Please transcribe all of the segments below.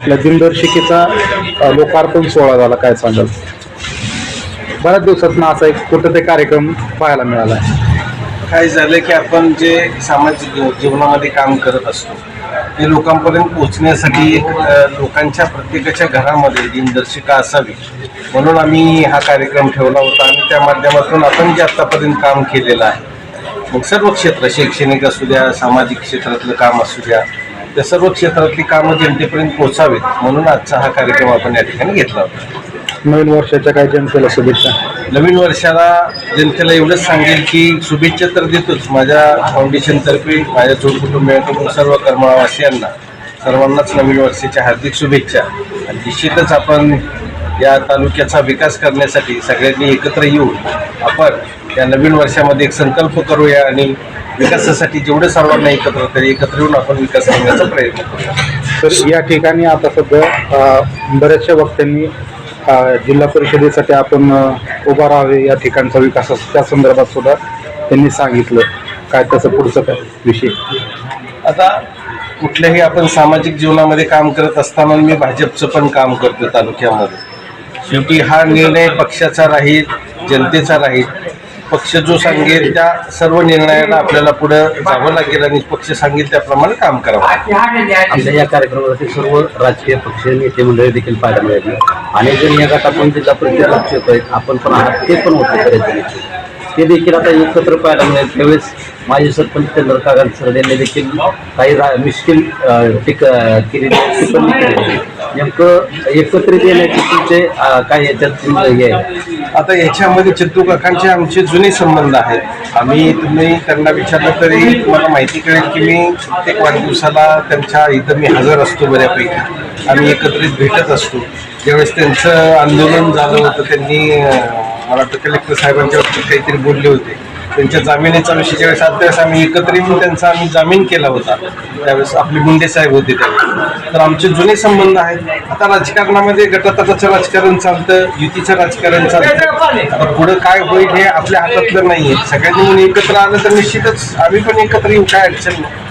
आपल्या दिनदर्शिकेचा लोकार्पण सोहळा झाला. काय सांगाल? बऱ्याच दिवसात असा एक कुठं ते कार्यक्रम पाहायला मिळाला काय झालं की आपण जे सामाजिक जीव- जीवनामध्ये काम करत असतो ते लोकांपर्यंत पोहोचण्यासाठी एक लोकांच्या प्रत्येकाच्या घरामध्ये दिनदर्शिका असावी. म्हणून आम्ही हा कार्यक्रम ठेवला होता आणि त्या माध्यमातून आपण जे आत्तापर्यंत काम केलेलं आहे मग सर्व क्षेत्र शैक्षणिक असू द्या सामाजिक क्षेत्रातलं काम असू द्या त्या सर्व क्षेत्रातली कामं जनतेपर्यंत पोहोचावीत म्हणून आजचा हा कार्यक्रम आपण या ठिकाणी घेतला होता. नवीन वर्षाच्या काय जनतेला शुभेच्छा? नवीन वर्षाला जनतेला एवढंच सांगेल की शुभेच्छा तर देतोच. माझ्या फाउंडेशनतर्फे माझ्या जोड कुटुंबियांकडून सर्व कर्मवासियांना सर्वांनाच नवीन वर्षाच्या हार्दिक शुभेच्छा. आणि निश्चितच आपण या तालुक्याचा विकास करण्यासाठी सगळ्यांनी एकत्र येऊन आपण या नवीन वर्षामध्ये एक संकल्प करूया आणि विकासासाठी जेवढे सर्वांना एकत्र तरी एकत्र येऊन आपण विकास करण्याचा प्रयत्न करूया. तर या ठिकाणी आता सध्या बऱ्याचशा वक्त्यांनी जिल्हा परिषदेसाठी आपण उभा राहावे या ठिकाणचा विकास त्या संदर्भात सुद्धा त्यांनी सांगितलं. काय त्याचं पुढचं काय विषय? आता कुठल्याही आपण सामाजिक जीवनामध्ये काम करत असताना मी भाजपचं पण काम करतो तालुक्यामध्ये. शेवटी हा निर्णय पक्षाचा राहील जनतेचा राहील. पक्ष जो सांगेल त्या सर्व निर्णयाला आपल्याला पुढे जावं लागेल आणि पक्ष सांगेल त्याप्रमाणे काम करावं. आपल्या या कार्यक्रमासाठी सर्व राजकीय पक्ष नेते मंडळी देखील पाहायला मिळाली अनेक जण या गटातून जिल्हा परिषद लक्ष आहेत आपण पण आहात ते पण होते बरेच ते देखील आता एकत्र पाहायला मिळेल. त्यावेळेस माजी सरपंच चंद्रकांत सर यांनी देखील काही रा मिश्किल टिक टीक केलेली टिप्पणी नेमकं एकत्रित येण्याचे तुमचे काय याच्यात हे? आहे आता याच्यामध्ये चित्तू काकांचे आमचे जुने संबंध आहेत. आम्ही तुम्ही त्यांना विचारलं तरी तुम्हाला माहिती कळेल की मी प्रत्येक वाढदिवसाला त्यांच्या इथं मी हजर असतो बऱ्यापैकी. आम्ही एकत्रित भेटत असतो. ज्यावेळेस त्यांचं आंदोलन झालं होतं त्यांनी मला वाटतं कलेक्टर साहेबांच्या बाबतीत काहीतरी बोलले होते. त्यांच्या जामिनीचा विषय ज्यावेळेस आता त्यावेळेस आम्ही एकत्र येऊन त्यांचा आम्ही जामीन केला होता त्यावेळेस आपले मुंडे साहेब होते त्यावेळेस. तर आमचे जुने संबंध आहेत. आता राजकारणामध्ये गटातटाचं राजकारण चालतं युतीचं राजकारण चालतं. आता पुढं काय होईल हे आपल्या हातातलं नाही आहे सगळ्यांनी म्हणून एकत्र आलं तर निश्चितच आम्ही पण एकत्र येऊ काय अडचण नाही.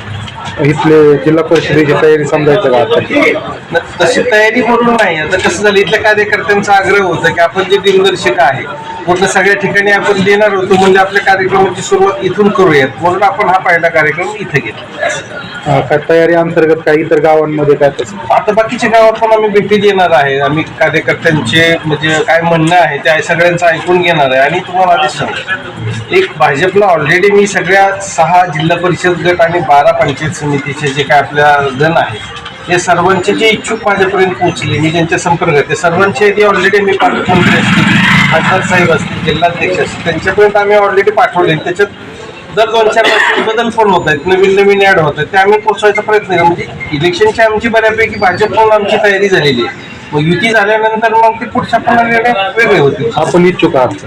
इथले जिल्हा परिषदेची तयारी समजायचं का आता? तशी तयारी करून नाही. आता कसं झालं इथल्या कार्यकर्त्यांचा आग्रह होता की आपण जे दिनदर्शिका आहे पूर्ण सगळ्या ठिकाणी आपण देणार होतो म्हणजे आपल्या कार्यक्रमाची सुरुवात इथून करूयात. म्हणून आपण हा पहिला कार्यक्रम इथे घेतला. काय तयारी अंतर्गत काही इतर गावांमध्ये काय तसं? आता बाकीच्या गावात पण आम्ही भेटी देणार आहे. आम्ही कार्यकर्त्यांचे म्हणजे काय म्हणणं आहे ते सगळ्यांचं ऐकून घेणार आहे. आणि तुम्हाला सांगतो. एक भाजपला ऑलरेडी मी सगळ्या सहा जिल्हा परिषद गट आणि बारा पंचायत समितीचे जे काय आपल्या जण आहेत ते सर्वांचे जे इच्छुक माझ्यापर्यंत पोहोचले मी ज्यांच्या संपर्कात ते सर्वांचे आधी ऑलरेडी मी पालकमंत्री असतील खासदार साहेब असतील जिल्हाध्यक्ष असतील त्यांच्यापर्यंत आम्ही ऑलरेडी पाठवले. त्याच्यात दर दोन चार वर्षात बदल पण होत आहेत नवीन नवीन ऍड होत आहेत ते आम्ही पोहोचवायचा प्रयत्न करू. म्हणजे इलेक्शनची आमची बऱ्यापैकी भाजप म्हणून आमची तयारी झालेली आहे. मग युती झाल्यानंतर मग ते पुढच्या निर्णय वेगळे होतील. आपण इच्छुक आहात?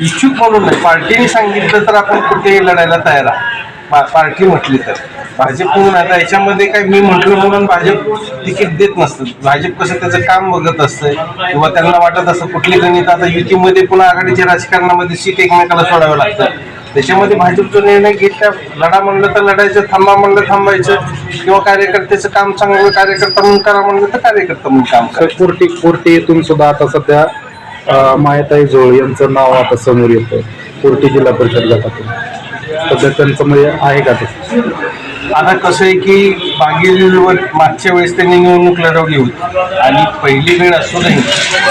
इच्छुक म्हणून नाही पार्टीने सांगितलं तर आपण कुठेही लढायला तयार आहोत. पार्टी म्हटली तर. भाजप म्हणून आता याच्यामध्ये काय मी म्हटलं म्हणून भाजप तिकीट देत नसतं. भाजप कसं त्याचं काम बघत असतं किंवा त्यांना वाटत असतं कुठली गणित. आता युतीमध्ये पुन्हा आघाडीच्या राजकारणामध्ये सीट एकमेकाला सोडावं लागतं. त्याच्यामध्ये भाजपचा निर्णय घेतला लढा म्हणलं तर लढायचं थांबा म्हणलं थांबायचं. किंवा कार्यकर्त्याचं काम चांगलं कार्यकर्ता म्हणून करा म्हणलं तर कार्यकर्ता म्हणून काम तर कोर्टी कोर्टी येथून सुद्धा आता सध्या मायाताई जोळ यांचं नाव आता समोर येतं कोर्टी जिल्हा परिषद गटातून. सध्या त्यांचं म्हणजे आहे का ते? आता कसं आहे की बागेवर मागच्या वेळेस त्यांनी निवडणूक लढवली होती. आणि पहिली वेळ असूनही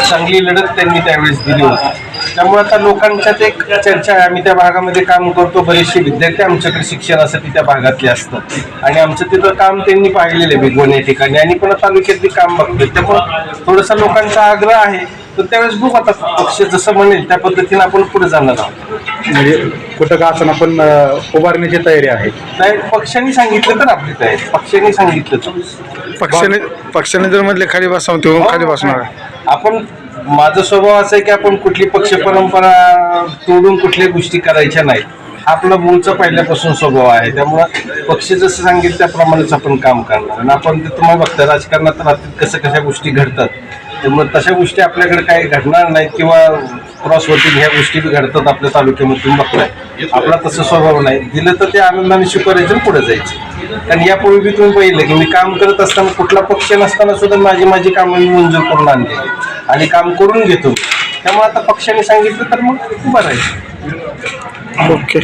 चांगली लढत त्यांनी त्यावेळेस दिली होती. त्यामुळे आता लोकांच्यात एक चर्चा आहे. आम्ही त्या भागामध्ये काम करतो. बरेचसे विद्यार्थी आमच्याकडे शिक्षणासाठी त्या भागातले असतात. आणि आमचं तिथं काम त्यांनी पाहिलेलं आहे. वेगवेगळ्या या ठिकाणी. आणि पुन्हा तालुक्यातली काम बघतात त्यामुळं थोडासा लोकांचा आग्रह आहे. तर त्यावेळेस बघू आता पक्ष जसं म्हणेल त्या पद्धतीने आपण पुढे जाणार आहोत. म्हणजे कुठं का असं पण उभारण्याची तयारी आहे. नाही पक्षांनी सांगितलं तर आपली तयारी. पक्षांनी सांगितलं तर. पक्षाने पक्षाने जर म्हटले खाली बसावं तेव्हा खाली बसणार. आहे. आपण माझा स्वभाव असा आहे की आपण कुठली पक्ष परंपरा तोडून कुठल्या गोष्टी करायच्या नाहीत आपला मूळचा पहिल्यापासून स्वभाव आहे. त्यामुळं पक्ष जसं सांगेल त्याप्रमाणेच आपण काम करणार. आणि आपण ते तुम्हाला बघता राजकारणात रात्री कसं कशा गोष्टी घडतात. त्यामुळे तशा गोष्टी आपल्याकडे काही घडणार नाहीत किंवा क्रॉस वोटिंग ह्या गोष्टी बी घडतात आपल्या तालुक्यामध्ये तुम्ही बघताय. आपला तसं स्वभाव नाही. दिलं तर ते आनंदाने स्वीकारायचं पुढे जायचं. कारण यापूर्वी बी तुम्ही पाहिलं की मी काम करत असताना कुठला पक्ष नसताना सुद्धा माझी माझी कामं मी मंजूर करून आणली. आणि काम करून घेतो त्यामुळे आता पक्षाने सांगितलं तर मग बरं आहे ओके.